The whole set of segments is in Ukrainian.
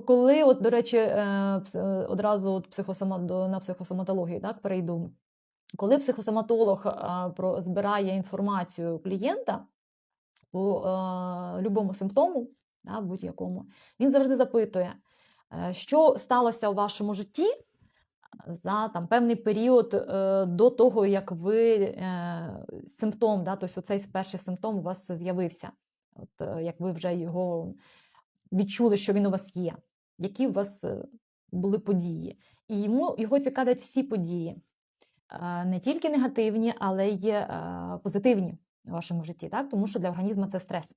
коли, от, до речі, е, е, одразу от психосома, на психосоматологію так, перейду. Коли психосоматолог про, збирає інформацію клієнта по е, любому симптому, да, будь-якому, він завжди запитує, що сталося у вашому житті за там, певний період до того, як ви симптом, да, тобто цей перший симптом у вас з'явився, от, як ви вже його відчули, що він у вас є, які у вас е, були події. І йому його цікавлять всі події, не тільки негативні, але й е, позитивні в вашому житті, так? тому що для організму це стрес.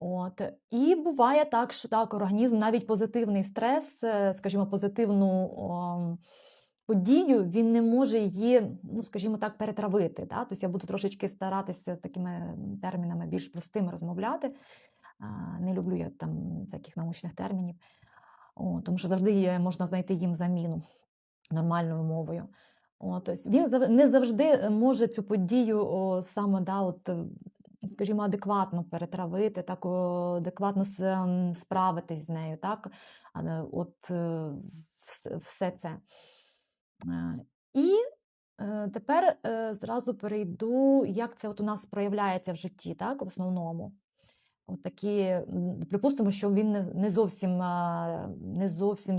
От. І буває так, що так, організм навіть позитивний стрес, е, скажімо, позитивну подію, він не може її, ну, скажімо так, перетравити. Да? Тобто я буду трошечки старатися такими термінами більш простими розмовляти. Не люблю я там всяких научних термінів, О, тому що завжди є, можна знайти їм заміну нормальною мовою. Ось він не завжди може цю подію о, саме да, от, е, скажімо, адекватно перетравити, так о, адекватно справитись з нею. Так? Е, От, е, все це. І тепер зразу перейду, як це от у нас проявляється в житті, так, в основному. От такі, припустимо, що він не зовсім, не зовсім